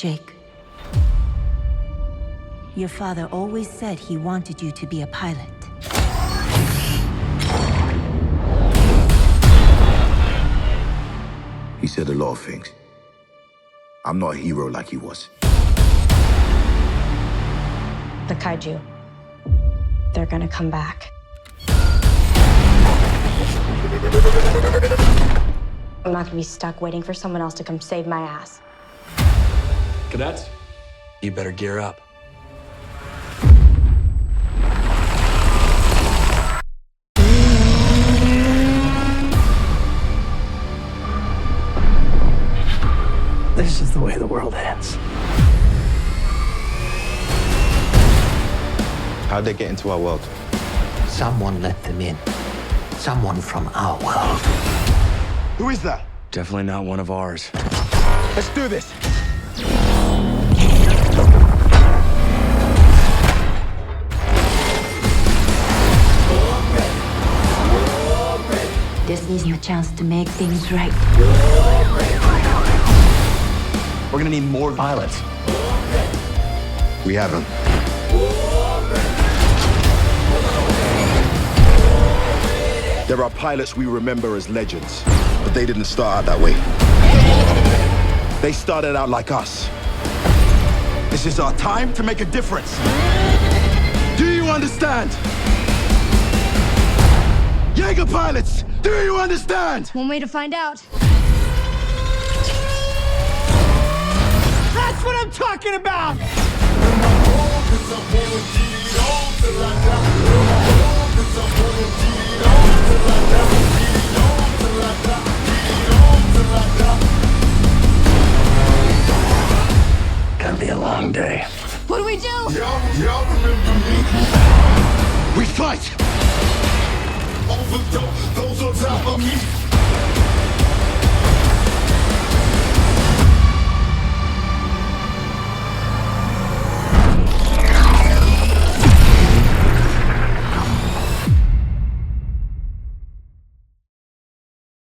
Jake. Your father always said he wanted you to be a pilot. He said a lot of things. I'm not a hero like he was. The kaiju. They're gonna come back. I'm not gonna be stuck waiting for someone else to come save my ass. Cadets, you better gear up. This is the way the world ends. How'd they get into our world? Someone let them in. Someone from our world. Who is that? Definitely not one of ours. Let's do this. Disney's your chance to make things right. We're gonna need more pilots. We have them. There are pilots we remember as legends, but they didn't start out that way. They started out like us. This is our time to make a difference. Do you understand? Jaeger pilots, do you understand? One way to find out. That's what I'm talking about! Gonna be a long day. What do we do? We fight! Those on top of me.